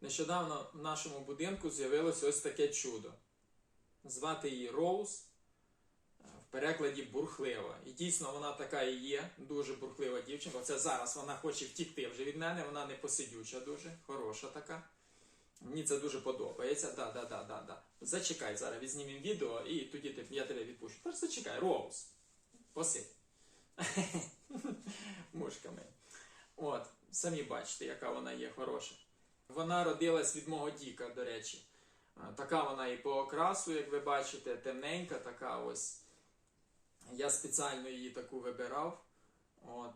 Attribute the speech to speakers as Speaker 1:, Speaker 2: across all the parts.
Speaker 1: Нещодавно в нашому будинку з'явилось ось таке чудо. Звати її Роуз, е, в перекладі бурхлива. І дійсно вона така і є, дуже бурхлива дівчинка. Оце зараз вона хоче втікти вже від мене, вона не посидюча дуже, хороша така. Мені це дуже подобається. Да, да, да, да, да. Зачекай зараз, відзнімемо відео і тоді ти- я тебе відпущу. Тож зачекай, Роуз. Посидь. Мушками. От, самі бачите, яка вона є хороша. Вона родилась від мого Діка, до речі. Така вона і по окрасу, як ви бачите, темненька, така ось. Я спеціально її таку вибирав. От.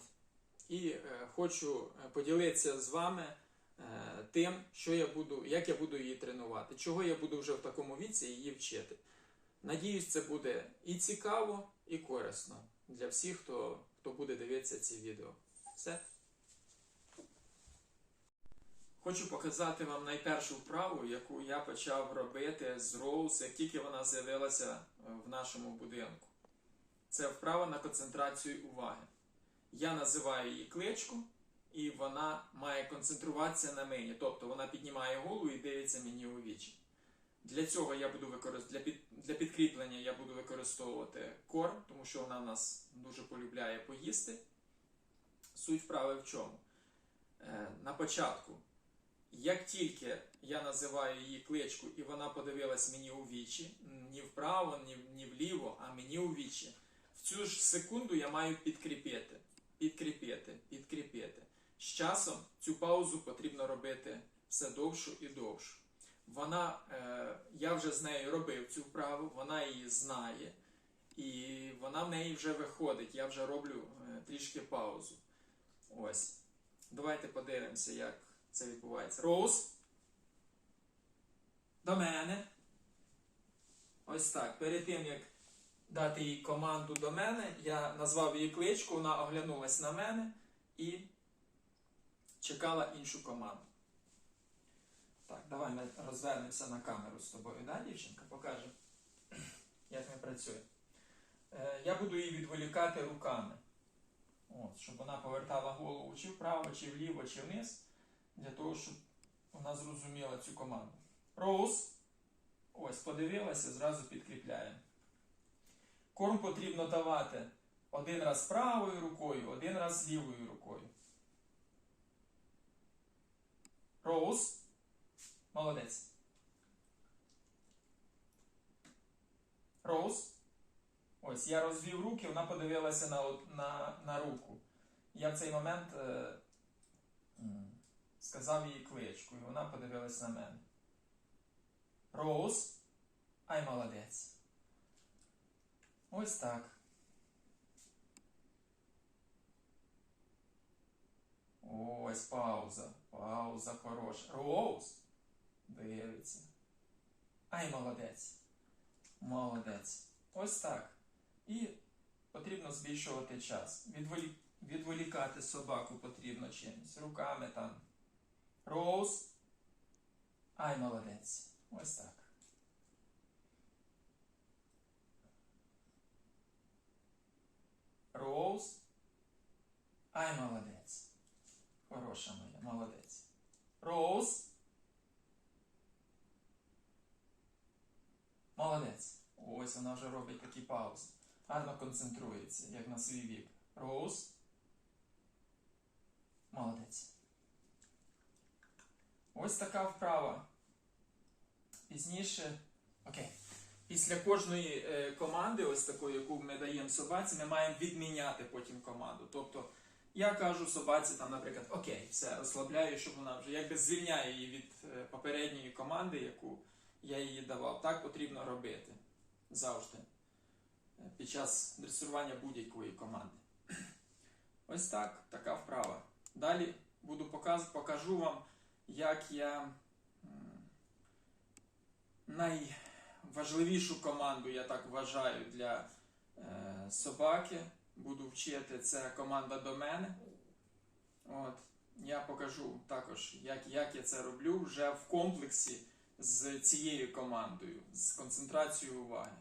Speaker 1: І е, хочу е, поділитися з вами е, тим, що я буду, як я буду її тренувати, чого я буду вже в такому віці її вчити. Надіюсь, це буде і цікаво, і корисно для всіх, хто, хто буде дивитися ці відео. Все. Хочу показати вам найпершу вправу, яку я почав робити з Роуз, як тільки вона з'явилася е, в нашому будинку. Це вправа на концентрацію уваги. Я називаю її кличку, і вона має концентруватися на мені. Тобто вона піднімає голову і дивиться мені у вічі. Для цього я буду використ... для, під... для підкріплення я буду використовувати корм, тому що вона нас дуже полюбляє поїсти. Суть вправи в чому? Е, на початку як тільки я називаю її кличку, і вона подивилась мені у вічі, ні вправо, ні, ні вліво, а мені у вічі, в цю ж секунду я маю підкріпити, підкріпити, підкріпити. З часом цю паузу потрібно робити все довшу і довшу. Вона, е, я вже з нею робив цю вправу, вона її знає, і вона в неї вже виходить. Я вже роблю е, трішки паузу. Ось. Давайте подивимося, як це відбувається. Роуз. До мене. Ось так. Перед тим, як дати їй команду до мене, я назвав її кличку, вона оглянулась на мене і чекала іншу команду. Так, давай ми розвернемося на камеру з тобою, да, дівчинка? Покажемо, як ми працюємо. Е, я буду її відволікати руками. От, щоб вона повертала голову чи вправо, чи вліво, чи вниз для того, щоб вона зрозуміла цю команду. Роуз. Ось, подивилася, зразу підкріпляємо. Корм потрібно давати один раз правою рукою, один раз лівою рукою. Роуз. Молодець. Роуз. Ось, я розвів руки, вона подивилася на, на, на руку. Я в цей момент. Е, сказав їй кличку, і вона подивилась на мене. Роуз, ай молодець. Ось так. Ось пауза. Пауза хороша. Роуз. Дивиться. Ай молодець. Молодець. Ось так. І потрібно збільшувати час. Відволікати собаку потрібно чимось. Руками там. Роуз. Ай, молодець. Ось так. Роуз. Ай, молодець. Хороша моя, молодець. Роуз. Молодець. Ось вона вже робить такі паузи. Гарно концентрується, як на свій вік. Роуз. Молодець. Ось така вправа. Пізніше. Окей. Після кожної е, команди, ось такої, яку ми даємо собаці, ми маємо відміняти потім команду. Тобто я кажу собаці, там, наприклад, окей, все, розслабляю, щоб вона вже якби звільняю її від е, попередньої команди, яку я їй давав. Так потрібно робити завжди. е, Під час дресування будь-якої команди. Ось так, така вправа. Далі буду показ, покажу вам як я найважливішу команду, я так вважаю, для е, собаки буду вчити. Це команда до мене. От, я покажу також, як, як я це роблю вже в комплексі з цією командою, з концентрацією уваги.